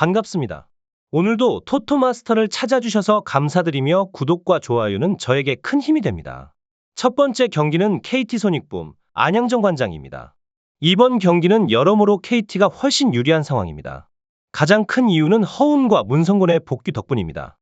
반갑습니다. 오늘도 토토마스터를 찾아주셔서 감사드리며 구독과 좋아요는 저에게 큰 힘이 됩니다. 첫 번째 경기는 KT 손익붐 안양정 관장입니다. 이번 경기는 여러모로 KT가 훨씬 유리한 상황입니다. 가장 큰 이유는 허운과 문성곤의 복귀 덕분입니다.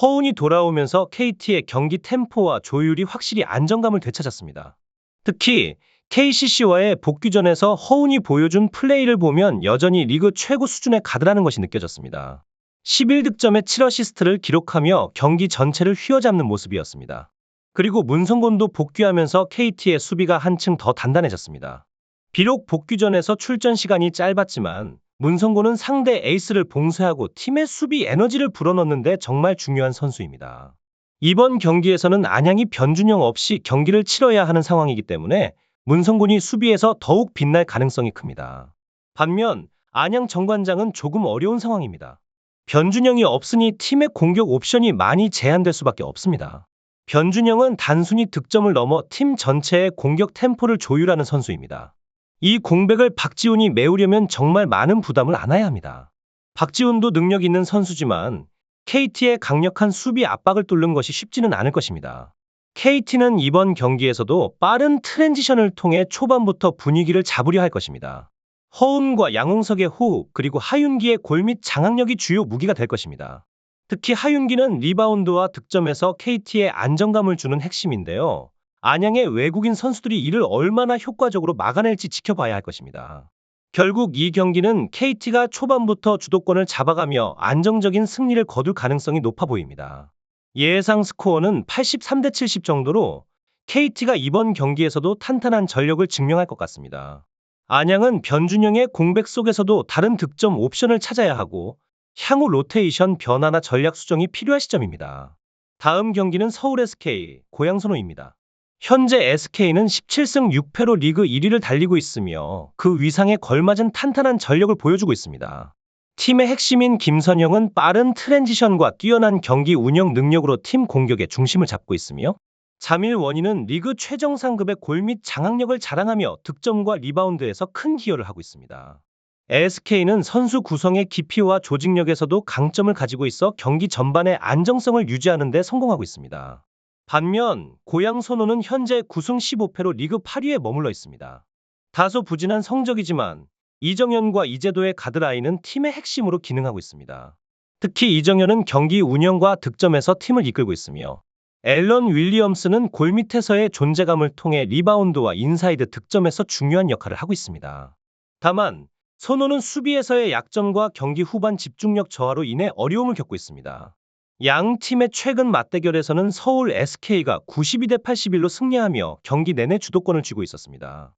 허운이 돌아오면서 KT의 경기 템포와 조율이 확실히 안정감을 되찾았습니다. 특히 KCC와의 복귀전에서 허운이 보여준 플레이를 보면 여전히 리그 최고 수준에 가드라는 것이 느껴졌습니다. 11득점에 7어시스트를 기록하며 경기 전체를 휘어잡는 모습이었습니다. 그리고 문성곤도 복귀하면서 KT의 수비가 한층 더 단단해졌습니다. 비록 복귀전에서 출전 시간이 짧았지만 문성곤은 상대 에이스를 봉쇄하고 팀의 수비 에너지를 불어넣는데 정말 중요한 선수입니다. 이번 경기에서는 안양이 변준영 없이 경기를 치러야 하는 상황이기 때문에 문성곤이 수비에서 더욱 빛날 가능성이 큽니다. 반면 안양 정관장은 조금 어려운 상황입니다. 변준영이 없으니 팀의 공격 옵션이 많이 제한될 수밖에 없습니다. 변준영은 단순히 득점을 넘어 팀 전체의 공격 템포를 조율하는 선수입니다. 이 공백을 박지훈이 메우려면 정말 많은 부담을 안아야 합니다. 박지훈도 능력 있는 선수지만 KT의 강력한 수비 압박을 뚫는 것이 쉽지는 않을 것입니다. KT는 이번 경기에서도 빠른 트랜지션을 통해 초반부터 분위기를 잡으려 할 것입니다. 허운과 양홍석의 호흡 그리고 하윤기의 골 및 장악력이 주요 무기가 될 것입니다. 특히 하윤기는 리바운드와 득점에서 KT에 안정감을 주는 핵심인데요. 안양의 외국인 선수들이 이를 얼마나 효과적으로 막아낼지 지켜봐야 할 것입니다. 결국 이 경기는 KT가 초반부터 주도권을 잡아가며 안정적인 승리를 거둘 가능성이 높아 보입니다. 예상 스코어는 83대 70 정도로 KT가 이번 경기에서도 탄탄한 전력을 증명할 것 같습니다. 안양은 변준영의 공백 속에서도 다른 득점 옵션을 찾아야 하고 향후 로테이션 변화나 전략 수정이 필요할 시점입니다. 다음 경기는 서울 SK 고양선호입니다. 현재 SK는 17승 6패로 리그 1위를 달리고 있으며 그 위상에 걸맞은 탄탄한 전력을 보여주고 있습니다. 팀의 핵심인 김선영은 빠른 트랜지션과 뛰어난 경기 운영 능력으로 팀 공격의 중심을 잡고 있으며 자밀 원인은 리그 최정 상급의 골 및 장악력을 자랑하며 득점과 리바운드에서 큰 기여를 하고 있습니다. SK는 선수 구성의 깊이와 조직력에서도 강점을 가지고 있어 경기 전반의 안정성을 유지하는 데 성공하고 있습니다. 반면 고양 선호는 현재 9승 15패로 리그 8위에 머물러 있습니다. 다소 부진한 성적이지만 이정현과 이재도의 가드라인은 팀의 핵심으로 기능하고 있습니다. 특히 이정현은 경기 운영과 득점에서 팀을 이끌고 있으며 앨런 윌리엄스는 골 밑에서의 존재감을 통해 리바운드와 인사이드 득점에서 중요한 역할을 하고 있습니다. 다만 선호는 수비에서의 약점과 경기 후반 집중력 저하로 인해 어려움을 겪고 있습니다. 양 팀의 최근 맞대결에서는 서울 SK가 92대 81로 승리하며 경기 내내 주도권을 쥐고 있었습니다.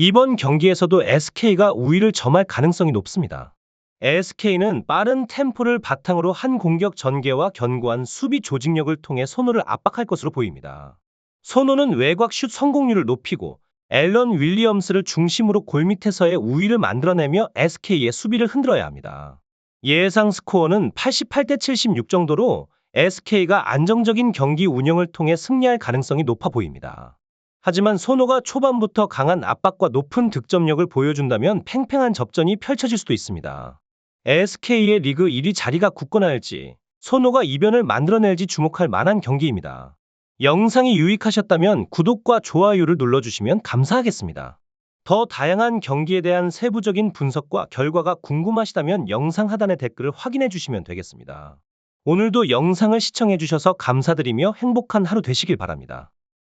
이번 경기에서도 SK가 우위를 점할 가능성이 높습니다. SK는 빠른 템포를 바탕으로 한 공격 전개와 견고한 수비 조직력을 통해 손호를 압박할 것으로 보입니다. 손호는 외곽 슛 성공률을 높이고 앨런 윌리엄스를 중심으로 골 밑에서의 우위를 만들어내며 SK의 수비를 흔들어야 합니다. 예상 스코어는 88대 76 정도로 SK가 안정적인 경기 운영을 통해 승리할 가능성이 높아 보입니다. 하지만 손호가 초반부터 강한 압박과 높은 득점력을 보여준다면 팽팽한 접전이 펼쳐질 수도 있습니다. SK의 리그 1위 자리가 굳건할지 손호가 이변을 만들어낼지 주목할 만한 경기입니다. 영상이 유익하셨다면 구독과 좋아요를 눌러주시면 감사하겠습니다. 더 다양한 경기에 대한 세부적인 분석과 결과가 궁금하시다면 영상 하단의 댓글을 확인해 주시면 되겠습니다. 오늘도 영상을 시청해 주셔서 감사드리며 행복한 하루 되시길 바랍니다.